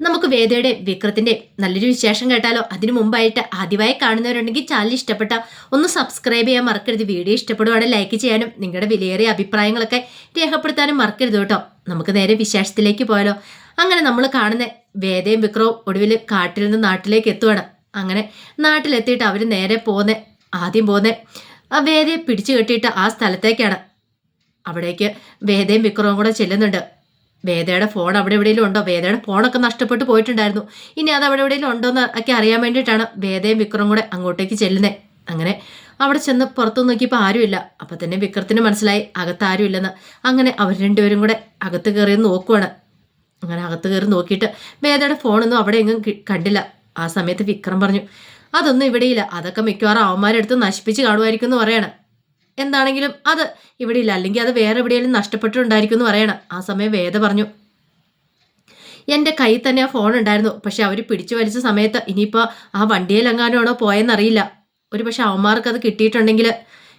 നമുക്ക് വേദയുടെ വിക്രത്തിന്റെ നല്ലൊരു വിശേഷം കേട്ടാലോ? അതിനു മുമ്പായിട്ട് ആദ്യമായി കാണുന്നവരുണ്ടെങ്കിൽ ചാനൽ ഇഷ്ടപ്പെട്ട ഒന്ന് സബ്സ്ക്രൈബ് ചെയ്യാൻ മറക്കരുത്. വീഡിയോ ഇഷ്ടപ്പെടുവാണെങ്കിൽ ലൈക്ക് ചെയ്യാനും നിങ്ങളുടെ വിലയേറിയ അഭിപ്രായങ്ങളൊക്കെ രേഖപ്പെടുത്താനും മറക്കരുത് കേട്ടോ. നമുക്ക് നേരെ വിശേഷത്തിലേക്ക് പോയാലോ? അങ്ങനെ നമ്മൾ കാണുന്ന വേദയും വിക്രവും ഒടുവിൽ കാട്ടിൽ നിന്ന് നാട്ടിലേക്ക് എത്തുവാണ്. അങ്ങനെ നാട്ടിലെത്തിയിട്ട് അവർ നേരെ പോന്നെ ആദ്യം പോന്നെ ആ വേദയെ പിടിച്ചു കെട്ടിയിട്ട് ആ സ്ഥലത്തേക്കാണ്. അവിടേക്ക് വേദയും വിക്രവും കൂടെ ചെല്ലുന്നുണ്ട്. വേദയുടെ ഫോൺ അവിടെ എവിടെയെങ്കിലും ഉണ്ടോ? വേദയുടെ ഫോണൊക്കെ നഷ്ടപ്പെട്ടു പോയിട്ടുണ്ടായിരുന്നു. ഇനി അത് അവിടെ എവിടെയെങ്കിലും ഉണ്ടോ എന്ന് ഒക്കെ അറിയാൻ വേണ്ടിയിട്ടാണ് വേദയും വിക്രം കൂടെ അങ്ങോട്ടേക്ക് ചെല്ലുന്നത് അങ്ങനെ അവിടെ ചെന്ന് പുറത്തു നോക്കിയപ്പോൾ ആരുമില്ല അപ്പം തന്നെ വിക്രത്തിന് മനസ്സിലായി അകത്ത് ആരുമില്ലെന്ന് അങ്ങനെ അവർ രണ്ടുപേരും കൂടെ അകത്ത് കയറി നോക്കുവാണ്. അങ്ങനെ അകത്ത് കയറി നോക്കിയിട്ട് വേദയുടെ ഫോണൊന്നും അവിടെ എങ്ങും കണ്ടില്ല. ആ സമയത്ത് വിക്രം പറഞ്ഞു അതൊന്നും ഇവിടെയില്ല. അതൊക്കെ മിക്കവാറും അവന്മാരെടുത്ത് നശിപ്പിച്ച് കാണുമായിരിക്കും എന്ന് പറയണം. എന്താണെങ്കിലും അത് ഇവിടെ ഇല്ല അല്ലെങ്കിൽ അത് വേറെ എവിടെയെങ്കിലും നഷ്ടപ്പെട്ടിട്ടുണ്ടായിരിക്കും എന്ന് പറയണം. ആ സമയം വേദ പറഞ്ഞു. എന്റെ കയ്യിൽ തന്നെ ആ ഫോൺ ഉണ്ടായിരുന്നു. പക്ഷെ അവർ പിടിച്ചു വലിച്ച സമയത്ത് ഇനിയിപ്പോൾ ആ വണ്ടിയിലെങ്ങാനാണോ പോയെന്നറിയില്ല. ഒരു പക്ഷെ അവന്മാർക്ക് അത് കിട്ടിയിട്ടുണ്ടെങ്കിൽ.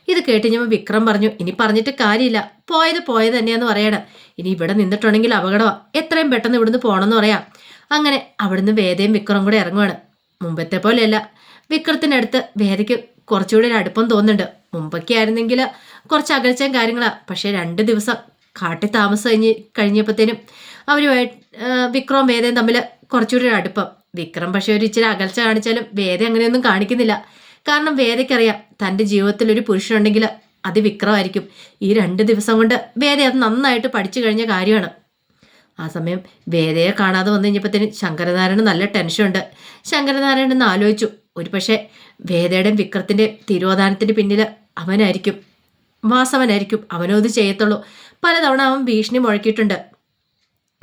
ഇത് കേട്ടിഞ്ഞപ്പോൾ വിക്രം പറഞ്ഞു ഇനി പറഞ്ഞിട്ട് കാര്യമില്ല. പോയത് പോയത് തന്നെയാന്ന് പറയണം. ഇനി ഇവിടെ നിന്നിട്ടുണ്ടെങ്കിൽ അപകടമാണ് എത്രയും പെട്ടെന്ന് ഇവിടുന്ന് പോകണമെന്ന് പറയാം. അങ്ങനെ അവിടുന്ന് വേദയും വിക്രം കൂടെ ഇറങ്ങുവാണ്. മുമ്പത്തെ പോലെയല്ല. വിക്രത്തിനടുത്ത് വേദയ്ക്ക് കുറച്ചുകൂടി ഒരു അടുപ്പം തോന്നുന്നുണ്ട്. മുമ്പൊക്കെ ആയിരുന്നെങ്കിൽ കുറച്ച് അകൽച്ചയും കാര്യങ്ങളാണ് പക്ഷേ രണ്ട് ദിവസം കാട്ടി താമസം കഴിഞ്ഞ് കഴിഞ്ഞപ്പോഴത്തേനും അവരുമായി വിക്രവും വേദയും തമ്മിൽ കുറച്ചുകൂടി അടുപ്പം. വിക്രം പക്ഷേ ഒരു ഇച്ചിരി അകൽച്ച കാണിച്ചാലും വേദ അങ്ങനെയൊന്നും കാണിക്കുന്നില്ല. കാരണം വേദയ്ക്കറിയാം തന്റെ ജീവിതത്തിൽ ഒരു പുരുഷനുണ്ടെങ്കിൽ അത് വിക്രമായിരിക്കും. ഈ രണ്ട് ദിവസം കൊണ്ട് വേദ അത് നന്നായിട്ട് പഠിച്ചു കഴിഞ്ഞ കാര്യമാണ്. ആ സമയം വേദയെ കാണാതെ വന്നു കഴിഞ്ഞപ്പോഴത്തേനും ശങ്കരനാരായണന് നല്ല ടെൻഷനുണ്ട്. ശങ്കരനാരായണൻ ആലോചിച്ചു. ഒരു പക്ഷേ വേദയുടെയും വിക്രത്തിന്റെ തിരോധാനത്തിന് പിന്നിൽ അവനായിരിക്കും. വാസവനായിരിക്കും. അവനോ ഇത് ചെയ്യത്തുള്ളൂ. പലതവണ അവൻ ഭീഷണി മുഴക്കിയിട്ടുണ്ട്.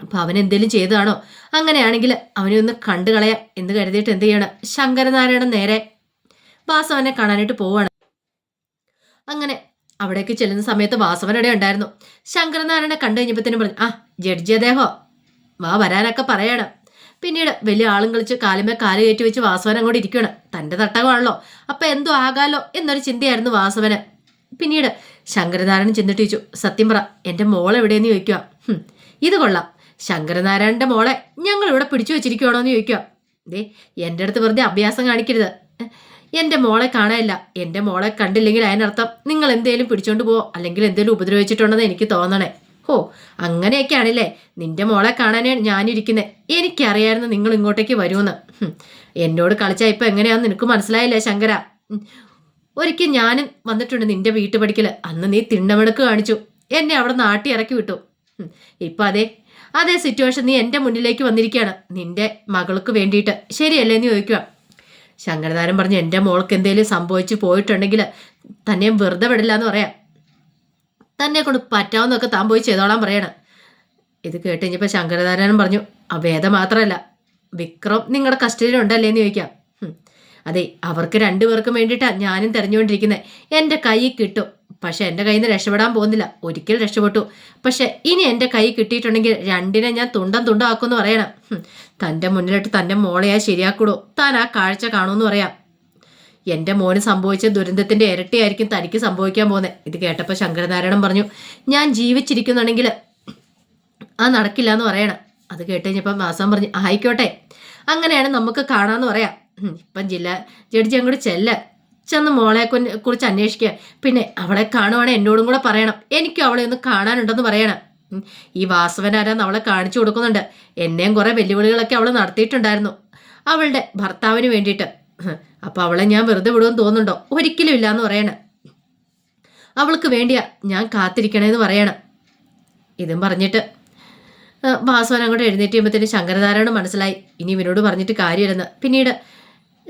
അപ്പം അവൻ എന്തെങ്കിലും ചെയ്തതാണോ? അങ്ങനെയാണെങ്കിൽ അവനെ ഒന്ന് കണ്ടു കളയാം എന്ന് കരുതിയിട്ട് എന്ത് ചെയ്യണം? ശങ്കരനാരായണൻ നേരെ വാസവനെ കാണാനായിട്ട് പോവാണ്. അങ്ങനെ അവിടേക്ക് ചെല്ലുന്ന സമയത്ത് വാസവൻ അവിടെ ഉണ്ടായിരുന്നു. ശങ്കരനാരായണനെ കണ്ടു കഴിഞ്ഞപ്പോഴത്തേനും പറഞ്ഞു ആ ജഡ്ജി അദ്ദേഹോ. വാ വരാനൊക്കെ പറയണം. പിന്നീട് വലിയ ആളും കളിച്ച് കാലുമേ കാൽ കയറ്റി വെച്ച് വാസവൻ അങ്ങോട്ട് ഇരിക്കുകയാണ്. തന്റെ തട്ടകമാണല്ലോ. അപ്പം എന്തോ ആകാലോ എന്നൊരു ചിന്തയായിരുന്നു വാസവന്. പിന്നീട് ശങ്കരനാരായണൻ ചെന്നിട്ട് ചോദിച്ചു സത്യം പറ എന്റെ മോൾ എവിടെയെന്ന് ചോദിക്കുക ഇത് കൊള്ളാം. ശങ്കരനാരായണന്റെ മോളെ ഞങ്ങൾ ഇവിടെ പിടിച്ചു വെച്ചിരിക്കുകയാണോ എന്ന് ചോദിക്കുക ദേ എന്റെ അടുത്ത് വെറുതെ അഭ്യാസം കാണിക്കരുത്. എന്റെ മോളെ കാണാനില്ല. എന്റെ മോളെ കണ്ടില്ലെങ്കിൽ അതിനർത്ഥം നിങ്ങൾ എന്തേലും പിടിച്ചോണ്ട് പോവോ? അല്ലെങ്കിൽ എന്തേലും ഉപദ്രവിച്ചിട്ടുണ്ടെന്ന് എനിക്ക് തോന്നണേ. ഹോ അങ്ങനെയൊക്കെയാണല്ലേ. നിന്റെ മോളെ കാണാനേ ഞാനിരിക്കുന്നത് എനിക്കറിയായിരുന്നു നിങ്ങൾ ഇങ്ങോട്ടേക്ക് വരുമെന്ന്. എന്നോട് കളിച്ചാൽ ഇപ്പം എങ്ങനെയാണെന്ന് നിനക്ക് മനസ്സിലായില്ലേ ശങ്കര. ഒരിക്കൽ ഞാനും വന്നിട്ടുണ്ട് നിന്റെ വീട്ടു പഠിക്കൽ അന്ന് നീ തിണ്ണമെടുക്ക് കാണിച്ചു. എന്നെ അവിടെ നാട്ടി ഇറക്കി വിട്ടു. ഇപ്പം ഇപ്പൊ അതെ അതേ സിറ്റുവേഷൻ നീ എന്റെ മുന്നിലേക്ക് വന്നിരിക്കുകയാണ് നിന്റെ മകൾക്ക് വേണ്ടിയിട്ട്. ശരിയല്ലേ എന്ന് ചോദിക്കുക ശങ്കരനാരൻ പറഞ്ഞു എന്റെ മോൾക്ക് എന്തെങ്കിലും സംഭവിച്ചു പോയിട്ടുണ്ടെങ്കിൽ തന്നെ വെറുതെ വിടില്ല എന്ന് പറയാം. തന്നെ കൊണ്ട് പറ്റാവുന്നൊക്കെ താൻ പോയി ചെയ്തോളാൻ പറയണം. ഇത് കേട്ട് കഴിഞ്ഞപ്പോൾ ശങ്കരനാരായണൻ പറഞ്ഞു ആ വേദം മാത്രമല്ല വിക്രം നിങ്ങളുടെ കസ്റ്റഡിയിലുണ്ടല്ലേ എന്ന് ചോദിക്കാം. അതെ അവർക്ക് രണ്ടുപേർക്കും വേണ്ടിയിട്ടാണ് ഞാനും തെരഞ്ഞുകൊണ്ടിരിക്കുന്നത് എന്റെ കൈ കിട്ടും. പക്ഷെ എന്റെ കയ്യിൽ നിന്ന് രക്ഷപ്പെടാൻ പോകുന്നില്ല. ഒരിക്കൽ രക്ഷപ്പെട്ടു. പക്ഷെ ഇനി എന്റെ കൈ കിട്ടിയിട്ടുണ്ടെങ്കിൽ രണ്ടിനെ ഞാൻ തുണ്ടം തുണ്ടാക്കുമെന്ന് പറയണം. തന്റെ മുന്നിലിട്ട് തന്റെ മോളെയാ ശരിയാക്കൂടോ? താൻ ആ കാഴ്ച കാണുമെന്ന് പറയാം. എന്റെ മോന് സംഭവിച്ച ദുരന്തത്തിന്റെ ഇരട്ടിയായിരിക്കും തനിക്ക് സംഭവിക്കാൻ പോകുന്നത് ഇത് കേട്ടപ്പോൾ ശങ്കരനാരായണൻ പറഞ്ഞു ഞാൻ ജീവിച്ചിരിക്കുന്നുണ്ടെങ്കിൽ ആ നടക്കില്ല എന്ന് പറയണം. അത് കേട്ട് കഴിഞ്ഞപ്പം മാസം പറഞ്ഞു ആയിക്കോട്ടെ. അങ്ങനെയാണ് നമുക്ക് കാണാമെന്ന് പറയാം. ഇപ്പം ജില്ല ജഡ്ജി അങ്ങോട്ട് ചെല്ല. ചെന്ന് മോളെ കുറിച്ച് അന്വേഷിക്കുക പിന്നെ അവളെ കാണുവാണെങ്കിൽ എന്നോടും കൂടെ പറയണം. എനിക്കും അവളെ ഒന്ന് കാണാനുണ്ടെന്ന് പറയണം. ഈ വാസവനാരാന്ന് അവളെ കാണിച്ചു കൊടുക്കുന്നുണ്ട്. എന്നെയും കുറേ വെല്ലുവിളികളൊക്കെ അവൾ നടത്തിയിട്ടുണ്ടായിരുന്നു. അവളുടെ ഭർത്താവിന് വേണ്ടിയിട്ട്. അപ്പം അവളെ ഞാൻ വെറുതെ വിടുമെന്ന് തോന്നുന്നുണ്ടോ? ഒരിക്കലും ഇല്ല എന്ന് പറയണം. അവൾക്ക് വേണ്ടിയാ ഞാൻ കാത്തിരിക്കണേന്ന് പറയണം. ഇതും പറഞ്ഞിട്ട് വാസവൻ അങ്ങോട്ട് എഴുന്നേറ്റ് ചെയ്യുമ്പോഴത്തേന് ശങ്കരനാരായണൻ മനസ്സിലായി. ഇനി ഇവനോട് പറഞ്ഞിട്ട് കാര്യമില്ലെന്ന്. പിന്നീട്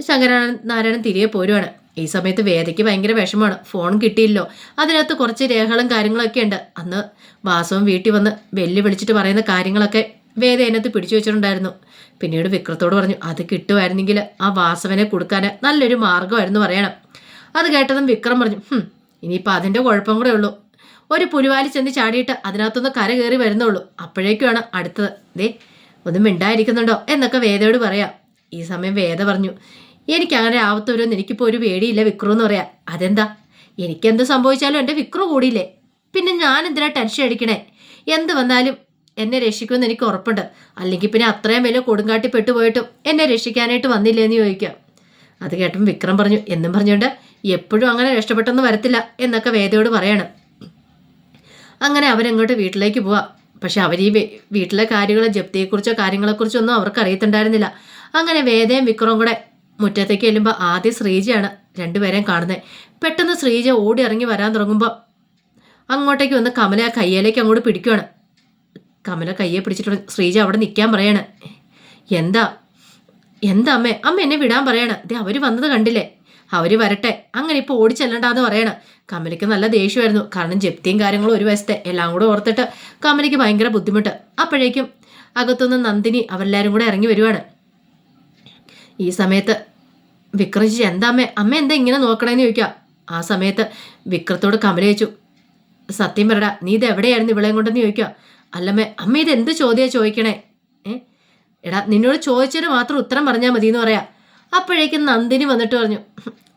ശങ്കരനാരായണൻ തിരികെ പോരുവാണ്. ഈ സമയത്ത് വേദയ്ക്ക് ഭയങ്കര വിഷമമാണ്. ഫോൺ കിട്ടിയില്ലോ. അതിനകത്ത് കുറച്ച് രേഖകളും കാര്യങ്ങളൊക്കെ ഉണ്ട്. അന്ന് വാസവൻ വീട്ടിൽ വന്ന് വെല്ലു വിളിച്ചിട്ട് പറയുന്ന കാര്യങ്ങളൊക്കെ വേദ അതിനകത്ത് പിടിച്ചു വെച്ചിട്ടുണ്ടായിരുന്നു. പിന്നീട് വിക്രത്തോട് പറഞ്ഞു അത് കിട്ടുമായിരുന്നെങ്കിൽ ആ വാസവനെ കൊടുക്കാൻ നല്ലൊരു മാർഗമായിരുന്നു പറയണം. അത് കേട്ടതും വിക്രം പറഞ്ഞു "ഹും, ഇനിയിപ്പോൾ അതിന്റെ കുഴപ്പം കൂടെ ഉള്ളൂ. ഒരു പുലിവാലി ചെന്ന് ചാടിയിട്ട് അതിനകത്തൊന്ന് കര കയറി വരുന്നുള്ളൂ. അപ്പോഴേക്കുമാണ് അടുത്തത്. ദേ ഒന്നും മിണ്ടായിരിക്കുന്നുണ്ടോ? എന്നൊക്കെ വേദയോട് പറയാം. ഈ സമയം വേദ പറഞ്ഞു എനിക്ക് അങ്ങനെ ആവത്തവരൊന്നും എനിക്കിപ്പോൾ ഒരു പേടിയില്ല വിക്രു എന്ന് പറയാം അതെന്താ? എനിക്കെന്ത് സംഭവിച്ചാലും എന്റെ വിക്രു കൂടിയില്ലേ? പിന്നെ ഞാൻ എന്തിനാ ടെൻഷൻ അടിക്കണേ? എന്ത് വന്നാലും എന്നെ രക്ഷിക്കുമെന്ന് എനിക്ക് ഉറപ്പുണ്ട്. അല്ലെങ്കിൽ പിന്നെ അത്രയും വലിയ കൊടുങ്കാട്ടി പെട്ടുപോയിട്ടും എന്നെ രക്ഷിക്കാനായിട്ട് വന്നില്ലേന്ന് ചോദിക്കാം. അത് കേട്ടപ്പോൾ വിക്രം പറഞ്ഞു എന്നും പറഞ്ഞുകൊണ്ട് എപ്പോഴും അങ്ങനെ രക്ഷപ്പെട്ടൊന്നും വരത്തില്ല എന്നൊക്കെ വേദയോട് പറയാണ്. അങ്ങനെ അവരങ്ങോട്ട് വീട്ടിലേക്ക് പോവാം. പക്ഷെ അവർ ഈ വീട്ടിലെ കാര്യങ്ങൾ ജപ്തിയെക്കുറിച്ചോ കാര്യങ്ങളെക്കുറിച്ചോ ഒന്നും അവർക്ക് അറിയത്തുണ്ടായിരുന്നില്ല അങ്ങനെ വേദയും വിക്രവും കൂടെ മുറ്റത്തേക്ക് ചെല്ലുമ്പോൾ ആദ്യം ശ്രീജയാണ് രണ്ടുപേരെയും കാണുന്നത് പെട്ടെന്ന് ശ്രീജ ഓടി ഇറങ്ങി വരാൻ തുടങ്ങുമ്പോൾ അങ്ങോട്ടേക്ക് വന്ന് കമല ആ കയ്യിലേക്ക് അങ്ങോട്ട് പിടിക്കുവാണ്. കമല കയ്യെ പിടിച്ചിട്ട് ശ്രീജ അവിടെ നിൽക്കാൻ പറയാണ്. എന്താ? എന്താ അമ്മേ? അമ്മ എന്നെ വിടാൻ പറയാണ്. ദേ അവർ വന്നത് കണ്ടില്ലേ? അവർ വരട്ടെ. അങ്ങനെ ഇപ്പോൾ ഓടിച്ചെല്ലണ്ടാന്ന് പറയണ. കമലയ്ക്ക് നല്ല ദേഷ്യമായിരുന്നു. കാരണം ജപ്തിയും കാര്യങ്ങളും ഒരു വശത്തെ. എല്ലാം കൂടെ ഓർത്തിട്ട് കമലയ്ക്ക് ഭയങ്കര ബുദ്ധിമുട്ട്. അപ്പോഴേക്കും അകത്തുനിന്ന് നന്ദിനി അവരെല്ലാവരും കൂടെ ഇറങ്ങി വരുവാണ്. ഈ സമയത്ത് വിക്രം ചേച്ചി എന്താ അമ്മേ? അമ്മ എന്താ ഇങ്ങനെ നോക്കണേന്ന് ചോദിക്കുക ആ സമയത്ത് വിക്രത്തോട് കമല ചോദിച്ചു സത്യം പറടാ നീ ഇത് എവിടെയായിരുന്നു ഇവളെയും കൊണ്ടെന്ന് ചോദിക്കുക അല്ലമ്മേ അമ്മ ഇത് എന്ത് ചോദ്യമാണ് ചോദിക്കണേ? ഏ? എടാ നിന്നോട് ചോദിച്ചതിന് മാത്രം ഉത്തരം പറഞ്ഞാൽ മതി എന്ന് പറയാ. അപ്പോഴേക്കും നന്ദിനി വന്നിട്ട് പറഞ്ഞു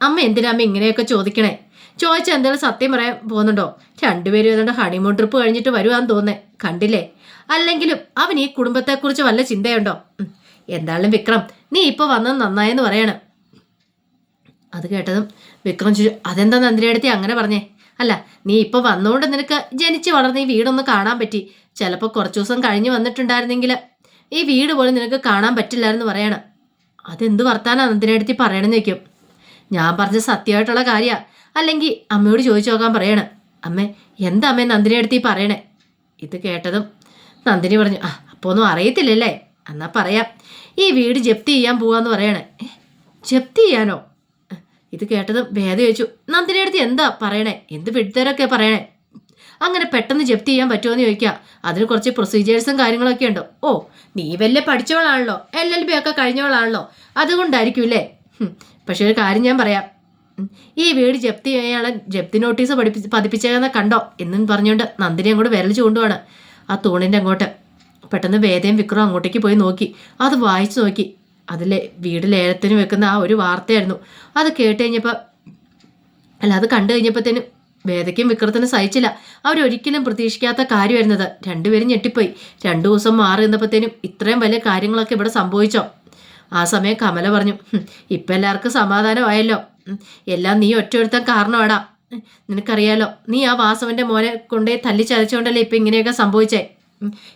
അമ്മ എന്തിനാ അമ്മ ഇങ്ങനെയൊക്കെ ചോദിക്കണേ? ചോദിച്ചാൽ എന്തെങ്കിലും സത്യം പറയാൻ പോകുന്നുണ്ടോ? രണ്ടുപേരും ഏതാണ്ട് ഹണിമൂൺ ട്രിപ്പ് കഴിഞ്ഞിട്ട് വരുവാന്ന് തോന്നേ കണ്ടില്ലേ? അല്ലെങ്കിലും അവൻ ഈ കുടുംബത്തെക്കുറിച്ച് വല്ല ചിന്തയുണ്ടോ. എന്തായാലും വിക്രം നീ ഇപ്പോൾ വന്നത് നന്നായെന്ന് പറയാണ്. അത് കേട്ടതും വിക്രം ചോദിച്ചു അതെന്താ നന്ദിനിയടുത്തി അങ്ങനെ പറഞ്ഞേ? അല്ല നീ ഇപ്പോൾ വന്നുകൊണ്ട് നിനക്ക് ജനിച്ച് വളർന്ന് ഈ വീടൊന്ന് കാണാൻ പറ്റി. ചിലപ്പോൾ കുറച്ച് ദിവസം കഴിഞ്ഞ് വന്നിട്ടുണ്ടായിരുന്നെങ്കിൽ ഈ വീട് പോലും നിനക്ക് കാണാൻ പറ്റില്ലായിരുന്നു പറയണം. അതെന്ത് വർത്താനാ നന്ദിനിയടുത്തി പറയണമെന്ന് വയ്ക്കും ഞാൻ പറഞ്ഞ സത്യമായിട്ടുള്ള കാര്യമാണ് അല്ലെങ്കിൽ അമ്മയോട് ചോദിച്ചു നോക്കാൻ പറയണേ. അമ്മേ എന്താ അമ്മേ നന്ദിനിയടുത്തി പറയണേ? ഇത് കേട്ടതും നന്ദിനി പറഞ്ഞു ആ അപ്പോൾ ഒന്നും അറിയത്തില്ലല്ലേ? എന്നാ പറയാം. ഈ വീട് ജപ്തി ചെയ്യാൻ പോവാന്ന് പറയണേ. "ഏ, ജപ്തി ചെയ്യാനോ? ഇത് കേട്ടതും ഭേദം ചോദിച്ചു നന്ദിനി അടുത്ത് എന്താ പറയണേ? എന്ത് വിട്ടുതരൊക്കെ പറയണേ? അങ്ങനെ പെട്ടെന്ന് ജപ്തി ചെയ്യാൻ പറ്റുമോ എന്ന് ചോദിക്കുക അതിന് കുറച്ച് പ്രൊസീജിയേഴ്സും കാര്യങ്ങളൊക്കെ ഉണ്ട്. ഓ നീ വല്ല പഠിച്ചവളാണല്ലോ. എൽ എൽ ബി ഒക്കെ കഴിഞ്ഞവളാണല്ലോ. അതുകൊണ്ടായിരിക്കും അല്ലേ പക്ഷേ ഒരു കാര്യം ഞാൻ പറയാം. ഈ വീട് ജപ്തി ചെയ്യാനുള്ള ജപ്തി നോട്ടീസ് പഠിപ്പി പതിപ്പിച്ചേക്കുന്ന കണ്ടോ? എന്നും പറഞ്ഞുകൊണ്ട് നന്ദിനി അങ്ങോട്ട് വിരൽ ചൂണ്ടുവാണ്. ആ തൂണിന്റെ അങ്ങോട്ട്. പെട്ടെന്ന് വേദയും വിക്രം അങ്ങോട്ടേക്ക് പോയി നോക്കി. അത് വായിച്ചു നോക്കി. അതിലെ വീട് ലേലത്തിന് വെക്കുന്ന ആ ഒരു വാർത്തയായിരുന്നു. അത് കേട്ട് കഴിഞ്ഞപ്പോൾ അല്ല അത് കണ്ടു കഴിഞ്ഞപ്പോഴത്തേനും വേദയ്ക്കും വിക്രത്തിനും സഹിച്ചില്ല. അവരൊരിക്കലും പ്രതീക്ഷിക്കാത്ത കാര്യമായിരുന്നത്. രണ്ടുപേരും ഞെട്ടിപ്പോയി. രണ്ടു ദിവസം മാറി നിന്നപ്പോഴത്തേനും ഇത്രയും വലിയ കാര്യങ്ങളൊക്കെ ഇവിടെ സംഭവിച്ചോ? ആ സമയം കമല പറഞ്ഞു "ഹും, ഇപ്പം എല്ലാവർക്കും സമാധാനമായല്ലോ. എല്ലാം നീ ഒറ്റയൊരുത്തൻ കാരണമാടാ. നിനക്കറിയാലോ നീ ആ വാസവന്റെ മോനെ കൊണ്ടേ തല്ലി ചതച്ചുകൊണ്ടല്ലേ ഇപ്പം ഇങ്ങനെയൊക്കെ സംഭവിച്ചേ?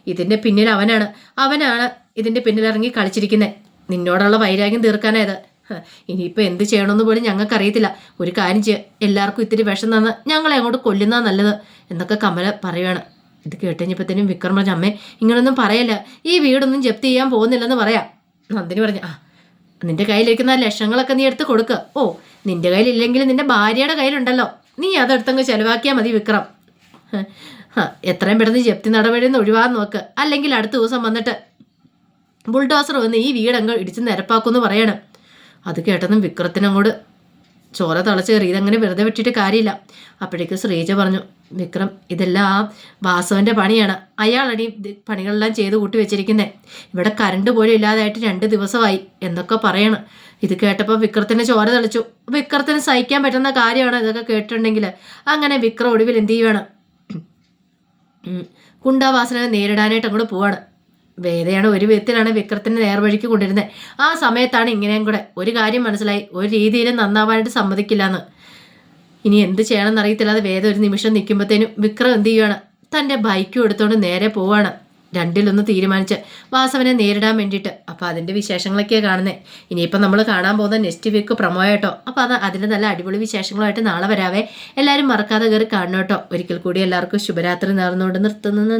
ഇതിന്റെ പിന്നിൽ അവനാണ്. അവനാണ് ഇതിന്റെ പിന്നിലിറങ്ങി കളിച്ചിരിക്കുന്നത് നിന്നോടുള്ള വൈരാഗ്യം തീർക്കാനായത്. ഇനിയിപ്പോൾ എന്ത് ചെയ്യണമെന്ന് പോലും ഞങ്ങൾക്ക് അറിയത്തില്ല ഒരു കാര്യം ചെയ്യുക എല്ലാവർക്കും ഇത്തിരി വിഷം തന്ന് ഞങ്ങളെ അങ്ങോട്ട് കൊല്ലുന്ന നല്ലത് എന്നൊക്കെ കമല പറയുകയാണ് ഇത് കേട്ടുകഴിഞ്ഞപ്പോഴത്തേനും വിക്രം പറഞ്ഞ അമ്മേ ഇങ്ങനൊന്നും പറയല്ല. ഈ വീടൊന്നും ജപ്തി ചെയ്യാൻ പോകുന്നില്ലെന്ന് പറയാം. നന്ദിനി പറഞ്ഞു ആ നിന്റെ കയ്യിലിരിക്കുന്ന ലക്ഷങ്ങളൊക്കെ നീ എടുത്ത് കൊടുക്കുക ഓ നിന്റെ കയ്യിലില്ലെങ്കിൽ നിന്റെ ഭാര്യയുടെ കയ്യിലുണ്ടല്ലോ. നീ അതെടുത്തങ്ങ് ചെലവാക്കിയാൽ മതി വിക്രം. എത്രയും പെട്ടെന്ന് ജപ്തി നടപടിയിൽ നിന്ന് ഒഴിവാൻ നോക്ക്. അല്ലെങ്കിൽ അടുത്ത ദിവസം വന്നിട്ട് ബുൾഡോസർ വന്ന് ഈ വീടങ്ങ് ഇടിച്ച് നിരപ്പാക്കുമെന്ന് പറയണം. അത് കേട്ടതും വിക്രത്തിനങ്ങോട് ചോര തളച്ച് കയറി ഇതങ്ങനെ വെറുതെ വിട്ടിട്ട് കാര്യമില്ല. അപ്പോഴേക്ക് ശ്രീജ പറഞ്ഞു വിക്രം ഇതെല്ലാം ആ വാസവന്റെ പണിയാണ്. അയാളാണ് ഈ പണികളെല്ലാം ചെയ്ത് കൂട്ടി വെച്ചിരിക്കുന്നത് ഇവിടെ കറണ്ട് പോലും ഇല്ലാതായിട്ട് രണ്ട് ദിവസമായി എന്നൊക്കെ പറയണം. ഇത് കേട്ടപ്പോൾ വിക്രത്തിന് ചോര തളിച്ചു. വിക്രത്തിന് സഹിക്കാൻ പറ്റുന്ന കാര്യമാണ് ഇതൊക്കെ കേട്ടിട്ടുണ്ടെങ്കിൽ. അങ്ങനെ വിക്രം ഒടുവിൽ എന്ത് ചെയ്യുവാണ്. കുണ്ടാവാസനെ നേരിടാനായിട്ട് അങ്ങോട്ട് പോവാണ്. വേദയാണ് ഒരു വിധത്തിലാണ് വിക്രത്തിനെ നേർവഴിക്ക് കൊണ്ടിരുന്നത് ആ സമയത്താണ് ഇങ്ങനെയും കൂടെ ഒരു കാര്യം മനസ്സിലായി. ഒരു രീതിയിലും നന്നാവാനായിട്ട് സമ്മതിക്കില്ല എന്ന് ഇനി എന്ത് ചെയ്യണമെന്ന് അറിയത്തില്ലാതെ വേദ ഒരു നിമിഷം നിൽക്കുമ്പോഴത്തേനും വിക്രം എന്ത് ചെയ്യുവാണ്? തന്റെ ബൈക്കും എടുത്തുകൊണ്ട് നേരെ പോവാണ്. രണ്ടിലൊന്ന് തീരുമാനിച്ച് വാസവനെ നേരിടാൻ വേണ്ടിയിട്ട്. അപ്പോൾ അതിന്റെ വിശേഷങ്ങളൊക്കെയാണ് കാണുന്നത് ഇനിയിപ്പോൾ നമ്മൾ കാണാൻ പോകുന്ന നെക്സ്റ്റ് വീക്ക് പ്രൊമോ ആയിട്ടോ അപ്പോൾ അത് അതിന്റെ നല്ല അടിപൊളി വിശേഷങ്ങളുമായിട്ട് നാളെ വരാവേ. എല്ലാവരും മറക്കാതെ കയറി കാണണം കേട്ടോ ഒരിക്കൽ കൂടി എല്ലാവർക്കും ശുഭരാത്രി നേർന്നുകൊണ്ട് നിർത്തുന്നു.